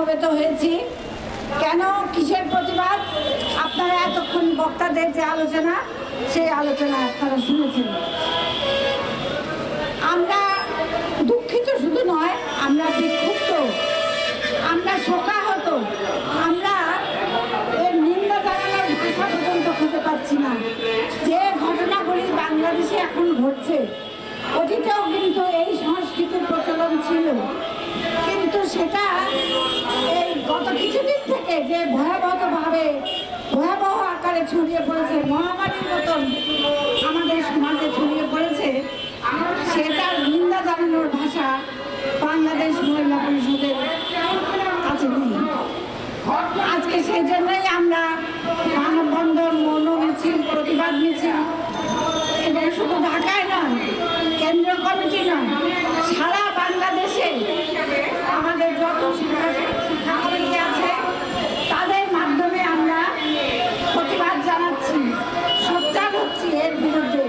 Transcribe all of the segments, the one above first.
সমবেত হয়েছি। কেন, কিসের প্রতিবাদ? আপনারা এতক্ষণ বক্তাদের যে আলোচনা, সেই আলোচনা আপনারা শুনেছেন আমরা দুঃখিত শুধু নয়, আমরা বিক্ষুব্ধ। আমরা শোকাহত। আমরা এর নিন্দা জানানোর ভাষা পর্যন্ত খুঁজে পাচ্ছি না। যে ঘটনাগুলি বাংলাদেশে এখন ঘটছে অতীতেও কিন্তু এই সংস্কৃতির প্রচলন ছিল। কিন্তু সেটা এই গত কিছুদিন থেকে যে ভয়াবহভাবে, ভয়াবহ আকারে ছড়িয়ে পড়েছে, মহামারীর মতন আমাদের সমাজে ছড়িয়ে পড়েছে সেটার নিন্দা জানানোর ভাষা বাংলাদেশ মহিলা পরিষদের কাছে নেই। আজকে সেই জন্যই আমরা মানববন্ধন মৌন মিছিল প্রতিবাদ মিছিল এবং শুধু ঢাকায় নয় কেন্দ্রীয় কমিটি নয় সারা বাংলাদেশে আমাদের যত শিক্ষা শিক্ষা কমিটি আছে তাদের মাধ্যমে আমরা প্রতিবাদ জানাচ্ছি সোচ্চার হচ্ছি এর বিরুদ্ধে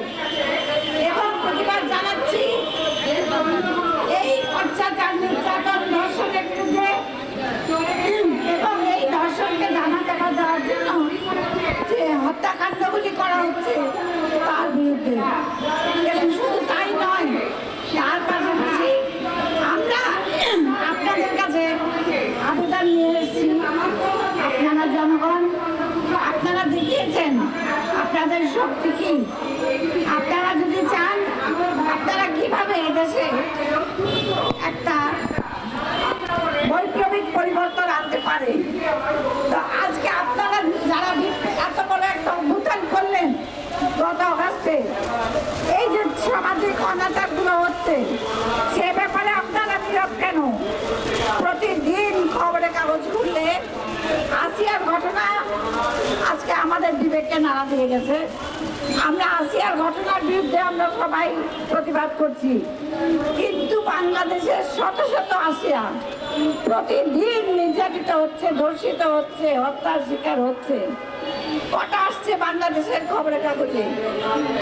এবং প্রতিবাদ জানাচ্ছি এই অত্যাচার নির্যাতন ধর্ষণের বিরুদ্ধে এবং এই ধর্ষণকে জানা চাপা দেওয়ার জন্য যে হত্যাকাণ্ডগুলি করা হচ্ছে তার বিরুদ্ধে এবং শুধু তাই নয় তার পাশাপাশি আমরা আপনাদের কাছে আবেদন নিয়ে এসেছি আপনারা জনগণ আপনারা দেখিয়েছেন আপনাদের শক্তি কি আপনারা যদি চান আপনারা কীভাবে এদেশে একটা বৈপ্লবিক পরিবর্তন আনতে পারে তো আজকে আপনারা যারা বি- এত বড় একটা অভ্যুত্থান করলেন গত অগাস্টে এই যে সামাজিক অনাচারগুলো হচ্ছে সে ব্যাপারে আপনারা নীরব কেন প্রতিদিন খবরে কাগজ খুললে আসিয়ার ঘটনা আজকে বিবেককে নাড়া দিয়ে গেছে। আমরা আসিয়ার ঘটনার বিরুদ্ধে আমরা সবাই প্রতিবাদ করছি। কিন্তু বাংলাদেশের শত শত আসিয়া প্রতিদিন নির্যাতিত হচ্ছে, ধর্ষিত হচ্ছে, হত্যার শিকার হচ্ছে। কটা আসছে বাংলাদেশের খবরের কাগজে?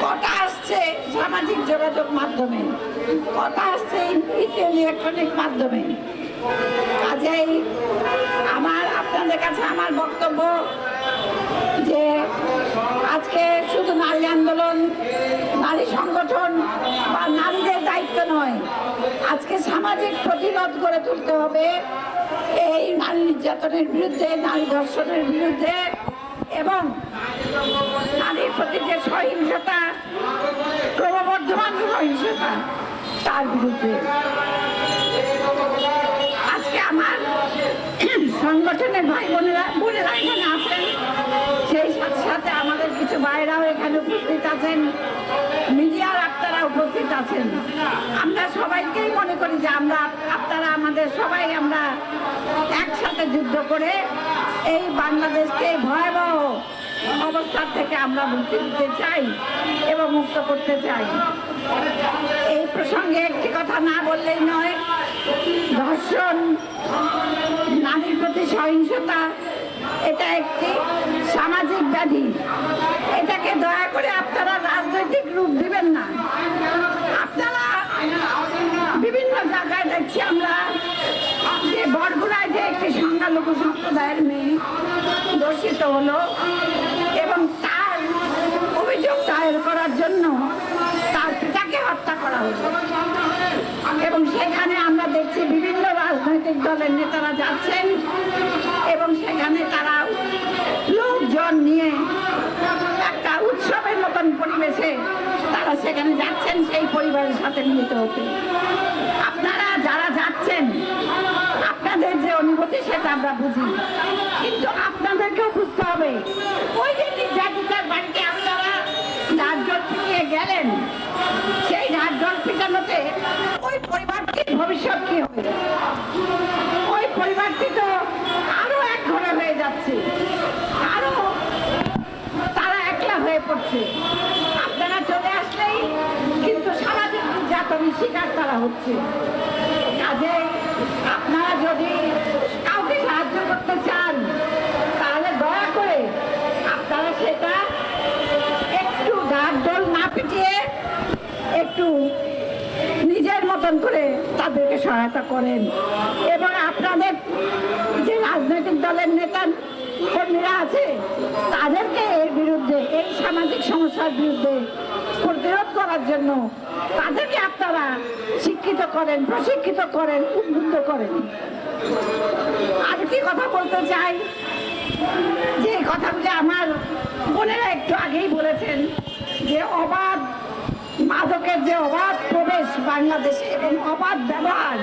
কটা আসছে সামাজিক যোগাযোগ মাধ্যমে? কটা আসছে ইলেকট্রনিক মাধ্যমে? কাজেই আমার, আপনাদের কাছে আমার বক্তব্য যে আজকে শুধু নারী আন্দোলন, নারী সংগঠন বা নারীদের দায়িত্ব নয়, আজকে সামাজিক প্রতিরোধ গড়ে তুলতে হবে। এই নারী নির্যাতনের বিরুদ্ধে, নারী ধর্ষণের বিরুদ্ধে এবং নারীর প্রতি যে সহিংসতা, ক্রমবর্ধমান সহিংসতা, তার বিরুদ্ধে। আজকে আমার সংগঠনের ভাই বোনেরা বোনেরা এখানে আছেন সেই সাথে সাথে আমাদের কিছু ভাইরাও এখানে উপস্থিত আছেন। মিডিয়ার আপনারা উপস্থিত আছেন। আমরা সবাইকেই মনে করি যে আমরা আপনারা আমাদের সবাই আমরা একসাথে যুদ্ধ করে এই বাংলাদেশকে ভয়াবহ অবস্থার থেকে আমরা মুক্তি দিতে চাই এবং মুক্ত করতে চাই। এই প্রসঙ্গে একটি কথা না বললেই নয়, ধর্ষণ, নারীর প্রতি সহিংসতা এটা একটি সামাজিক ব্যাধি। এটাকে দয়া করে আপনারা রাজনৈতিক রূপ দিবেন না। আপনারা বিভিন্ন জায়গায় দেখছি আমরা যে বরগুড়ায় যে একটি সংখ্যালঘু সম্প্রদায়ের মেয়ে দর্শিত হলো এবং তার অভিযোগ দায়ের করার জন্য তার পিতাকে হত্যা করা হলো। এবং সেখানে আমরা দেখছি বিভিন্ন রাজনৈতিক দলের নেতারা যাচ্ছেন এবং সেখানে তারা লোকজন নিয়ে একটা উৎসবের মতন পরিবেশে তারা সেখানে যাচ্ছেন সেই পরিবারের সাথে মিলিত হতে। আপনারা যারা যাচ্ছেন, আপনাদের যে অনুভূতি সেটা আমরা বুঝি। কিন্তু আপনাদেরকেও বুঝতে হবে, ওই যে নির্যাতিতার বাড়িতে আপনারা ডাকজল পিটিয়ে গেলেন, সেই ডাকজল পিটানোতে ওই পরিবারটির ভবিষ্যৎ কি হবে? জমি শিকার তারা হচ্ছে। কাজে আপনারা যদি কাউকে সাহায্য করতে চান, তাহলে দয়া করে আপনারা সেটা একটু গাঢ় ডোল না পিটিয়ে একটু নিজের মতন করে তাদেরকে সহায়তা করেন। এবং আপনাদের যে রাজনৈতিক দলের নেতা কর্মীরা আছে, তাদেরকে এর বিরুদ্ধে, এই সামাজিক সমস্যার বিরুদ্ধে প্রতিরোধ করার জন্য তাদেরকে আপনারা শিক্ষিত করেন, প্রশিক্ষিত করেন, উদ্বুদ্ধ করেন। আর কি কথা বলতে চাই? যে কথাগুলি আমার বোনেরা একটু আগেই বলেছেন, যে অবাধ মাদকের যে অবাধ প্রবেশ বাংলাদেশে এবং অবাধ ব্যবহার,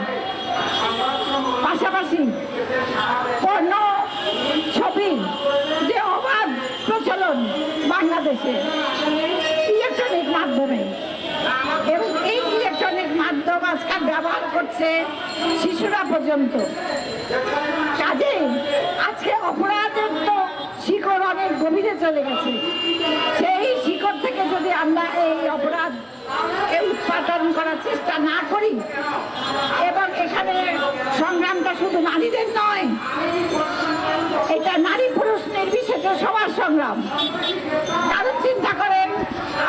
পাশাপাশি পণ্য ছবি যে অবাধ প্রচলন বাংলাদেশে ইলেকট্রনিক মাধ্যমে মাধ্যম ব্যবহার করছে শিশুরা পর্যন্ত। কাজে আজকে অপরাধের তো শিকড় অনেক গভীরে চলে গেছে। সেই শিকড় থেকে যদি আমরা এই অপরাধ উৎপাদন করার চেষ্টা না করি, এবং এখানে সংগ্রামটা শুধু নারীদের নয়, এটা নারী পুরুষ নির্বিশেষে সবার সংগ্রাম। কারণ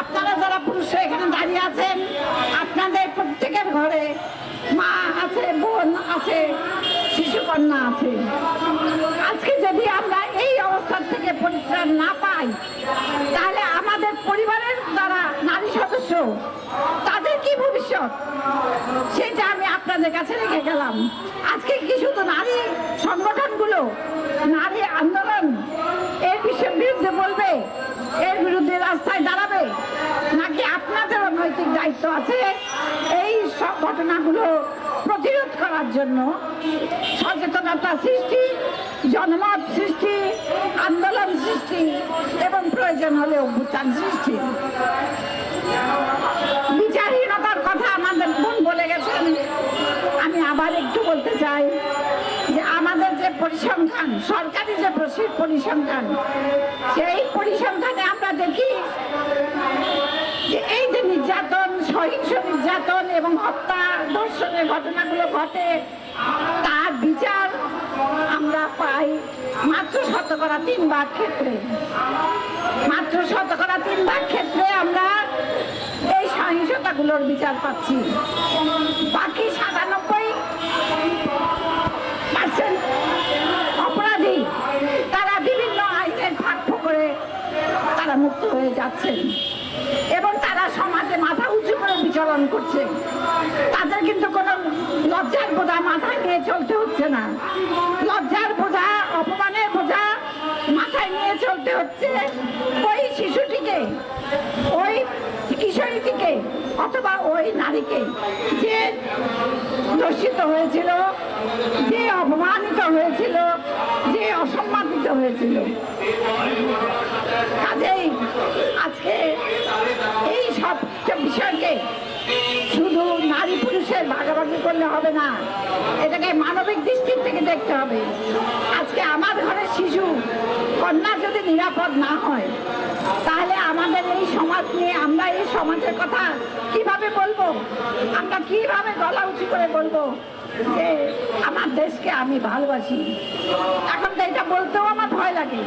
আপনারা যারা পুরুষ এখানে দাঁড়িয়ে আছেন, আপনাদের প্রত্যেকের ঘরে মা আছে, বোন আছে শিশুকন্যা আছে। আজকে যদি আমরা এই অবস্থার থেকে পরিত্রাণ না পাই, তাহলে আমাদের পরিবারের যারা নারী সদস্য, তাদের কি ভবিষ্যৎ? সেটা আমি আপনাদের কাছে রেখে গেলাম। আজকে কি শুধু নারী সংগঠনগুলো, নারী আন্দোলন, এর বিষয়ের বিরুদ্ধে বলবে? এর বিরুদ্ধে রাস্তায় দাঁড়াবে? নাকি আপনাদেরও নৈতিক দায়িত্ব আছে? এই সব ঘটনাগুলো প্রতিরোধ করার জন্য সচেতনতা সৃষ্টি, জনমত সৃষ্টি, আন্দোলন সৃষ্টি এবং প্রয়োজন হলে অভ্যুত্থান সৃষ্টি। বিচারহীনতার কথা আমাদের বোন বলে গেছেন? আমি আবার একটু বলতে চাই। পরিসংখ্যান, সরকারি যে পরি- পরিসংখ্যান, সেই পরিসংখ্যানে আমরা দেখি যে এই যে নির্যাতন, সহিংস নির্যাতন এবং হত্যা ধর্ষণের ঘটনাগুলো ঘটে, তার বিচার আমরা পাই মাত্র শতকরা তিন ভাগ ক্ষেত্রে। মাত্র শতকরা তিন ভাগ ক্ষেত্রে আমরা এই সহিংসতাগুলোর বিচার পাচ্ছি। বাকি তারা মুক্ত হয়ে যাচ্ছেন। এবং তারা সমাজে মাথা উঁচু করে বিচরণ করছে। তাদের কিন্তু কোনো লজ্জার বোঝা মাথায় নিয়ে চলতে হচ্ছে না। লজ্জার বোঝা, অপমানের বোঝা মাথায় নিয়ে চলতে হচ্ছে। ওই শিশুটিকে, ওই কিশোরীটিকে অথবা ওই নারীকে যে দর্শিত হয়েছিল, যে অপমানিত হয়েছিল, যে অসম্মানিত হয়েছিল ভাগাভাগি করলে হবে না। এটাকে মানবিক দৃষ্টির থেকে দেখতে হবে। আজকে আমার ঘরের শিশু, কন্যা যদি নিরাপদ না হয়, তাহলে আমাদের এই সমাজ নিয়ে আমরা এই সমাজের কথা কীভাবে বলব? আমরা কীভাবে গলা উঁচু করে বলব যে, আমার দেশকে আমি ভালোবাসি এখন তো এটা বলতেও আমার ভয় লাগে।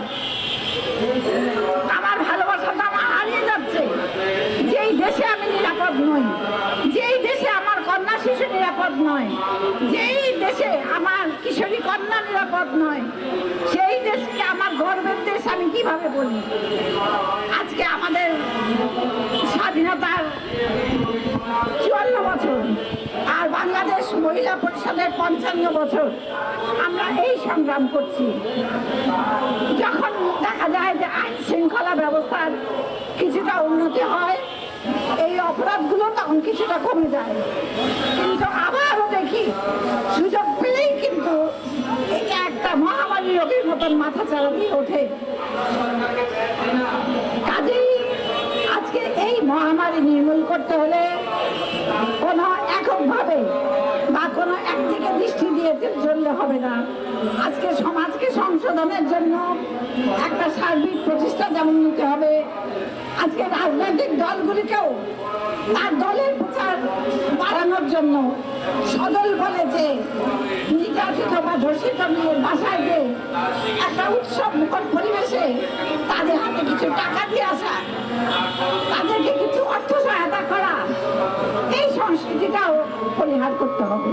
আমার ভালোবাসাটা আমার হারিয়ে যাচ্ছে। যেই দেশে আমি নিরাপদ নই, যেই শিশু নিরাপদ নয়। যেই দেশে আমার কিশোরী কন্যা নিরাপদ নয়, সেই দেশকে আমার গর্বের দেশ আমি কীভাবে বলি? আজকে আমাদের স্বাধীনতার চুয়ান্ন বছর আর বাংলাদেশ মহিলা পরিষদের পঞ্চান্ন বছর আমরা এই সংগ্রাম করছি। যখন দেখা যায় যে আইন শৃঙ্খলা ব্যবস্থার কিছুটা উন্নতি হয় এই অপরাধগুলো তখন কিছুটা কমে যায়। কিন্তু আবারও দেখি, সুযোগ পেলেই কিন্তু একটা মহামারী রোগের মতন মাথা চাড়া দিয়ে ওঠে। কাজেই আজকে এই মহামারী নির্মূল করতে হলে কোনো এককভাবে বা কোনো একদিকে দিয়ে চললে হবে না। আজকে সমাজকে সংশোধনের জন্য একটা সার্বিক প্রচেষ্টা যেমন নিতে হবে, আজকে রাজনৈতিক দলগুলিকেও তার দলের প্রচার বাড়ানোর জন্য সদল বলে যে, নির্যাতিত বা ধর্ষিত মেয়ের বাসায় যে একটা উৎসব মুখর পরিবেশে তাদের হাতে কিছু টাকা দিয়ে আসা, তাদেরকে কিছু সংস্কৃতিটাও পরিহার করতে হবে।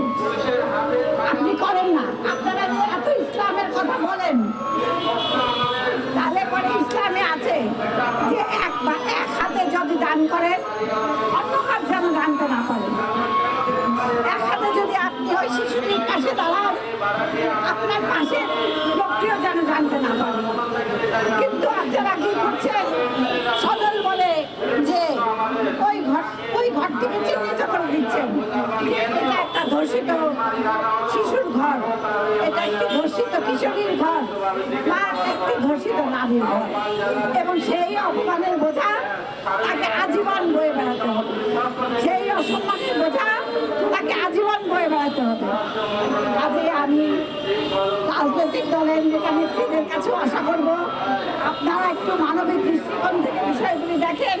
আপনি করেন না। আপনারা যে এত ইসলামের কথা বলেন, তাহলে পরে ইসলামে আছে যে এক বা এক হাতে যদি দান করেন, অন্য হাত যেন জানতে না পারেন। এক হাতে যদি আপনি ওই শিশুটির পাশে দাঁড়ান, আপনার পাশে লোকটিও যেন জানতে না পারে। কিন্তু আপনারা কি করছেন সদল বলে যে ওই ঘর চিহ্নিত করে দিচ্ছেন একটা ধর্ষিত শিশুর ঘর। এটা একটি ধর্ষিত কিশোরীর ঘর। বা একটি ধর্ষিত নারীর ঘর। এবং সেই অপমানের বোঝা তাকে আজীবন বয়ে বেড়াতে হবে। সেই অসম্মানের বোঝা বেড়াতে হবে। কাজে আমি রাজনৈতিক দলের নেতা নেত্রীদের কাছেও আশা করব, আপনারা একটু মানবিক দৃষ্টিকোণ থেকে বিষয়গুলি দেখেন,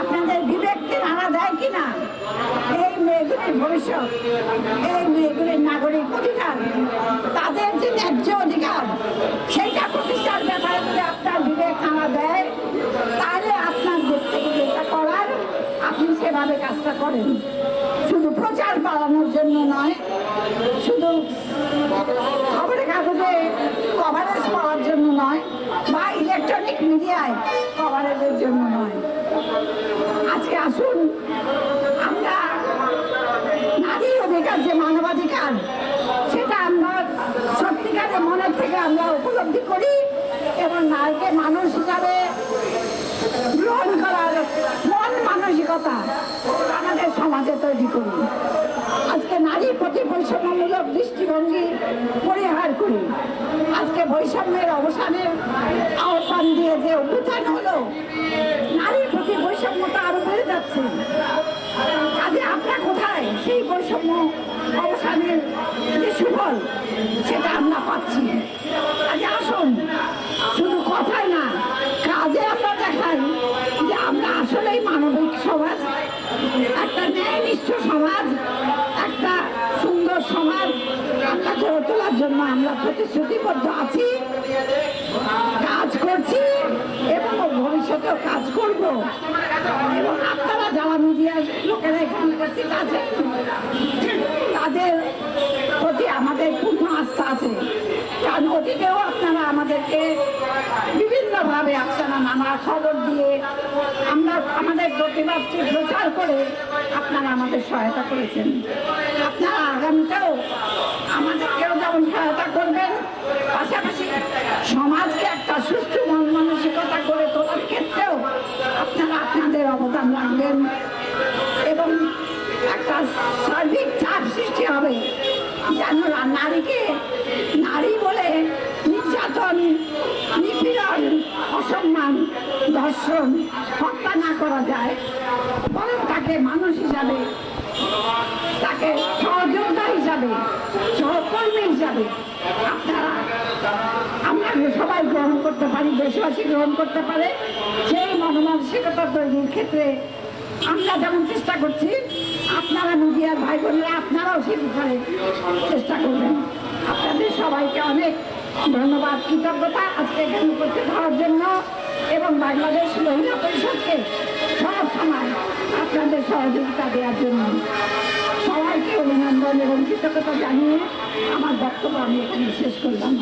আপনাদের বিবেককে নাড়া দেয় কিনা, এই মেয়েগুলির ভবিষ্যৎ, এই মেয়েগুলির নাগরিক অধিকার, তাদের যে ন্যায্য অধিকার, সেইটা প্রতিষ্ঠার ব্যাপারে যদি আপনার বিবেক নাড়া দেয়, তাহলে আপনার যেটা করার আপনি সেভাবে কাজটা করেন। শুধু প্রচার বাড়ানোর জন্য নয়, শুধু খবরের কাগজে কভারেজ পাওয়ার জন্য নয়, বা ইলেকট্রনিক মিডিয়ায় কভারেজের জন্য নয়। আজকে আসুন, আমরা নারী অধিকার, যে মানবাধিকার, সেটা আমরা সত্যিকারের মনের থেকে আমরা উপলব্ধি করি এবং নারীকে মানুষ হিসাবে গ্রহণ করার মন মানসিকতা করি। আজকে নারীর প্রতি বৈষম্যমূলক দৃষ্টিভঙ্গি পরিহার করি। আজকে বৈষম্যের অবসানের আহ্বান দিয়ে যে অভ্যুত্থান হলো নারীর প্রতি বৈষম্যতা আরও বেড়ে যাচ্ছে। কাজে আমরা কোথায়? সেই বৈষম্য অবসানের যে সুফল, সেটা আমরা পাচ্ছি। প্রতিশ্রুতিবদ্ধ আছি, কাজ করছি এবং ভবিষ্যতেও কাজ করব। এবং আপনারা যারা মিডিয়ার লোকেরা এখানে উপস্থিত আছেন, তাদের প্রতি আমাদের পূর্ণ আস্থা আছে। কারণ অতীতেও আপনারা আমাদেরকে বিভিন্নভাবে আপনারা নানা খবর দিয়ে আমরা আমাদের প্রতিবাদকে প্রচার করে আপনারা আমাদের সহায়তা করেছেন। আপনারা আগামীতেও আমাদেরকেও যেমন সহায়তা করবেন পাশাপাশি সমাজকে একটা সুষ্ঠু মন মানসিকতা করে তোলার ক্ষেত্রেও আপনারা আপনাদের অবদান রাখবেন এবং একটা সার্বিক চাপ সৃষ্টি হবে। যেন নারীকে নারী বলে নির্যাতন, নিপীড়ন, অসম্মান, ধর্ষণ, হত্যা না করা যায়। বরং তাকে মানুষ হিসাবে, তাকে সহযোদ্ধা হিসাবে, সহকর্মী হিসাবে আপনারা আমরা সবাই গ্রহণ করতে পারি, দেশবাসী গ্রহণ করতে পারে, সেই মনোমানসিকতা তৈরির ক্ষেত্রে আমরা যেমন চেষ্টা করছি, আপনারা মিডিয়ার ভাই বোনেরা আপনারাও সে চেষ্টা করবেন। আপনাদের সবাইকে অনেক ধন্যবাদ, কৃতজ্ঞতা আজকে এখানে উপস্থিত হওয়ার জন্য এবং বাংলাদেশ মহিলা পরিষদকে সব সময় আপনাদের সহযোগিতা দেওয়ার জন্য। অভিনন্দন এবং কৃতজ্ঞতা জানিয়ে আমার বক্তব্য আমি এখানে শেষ করলাম।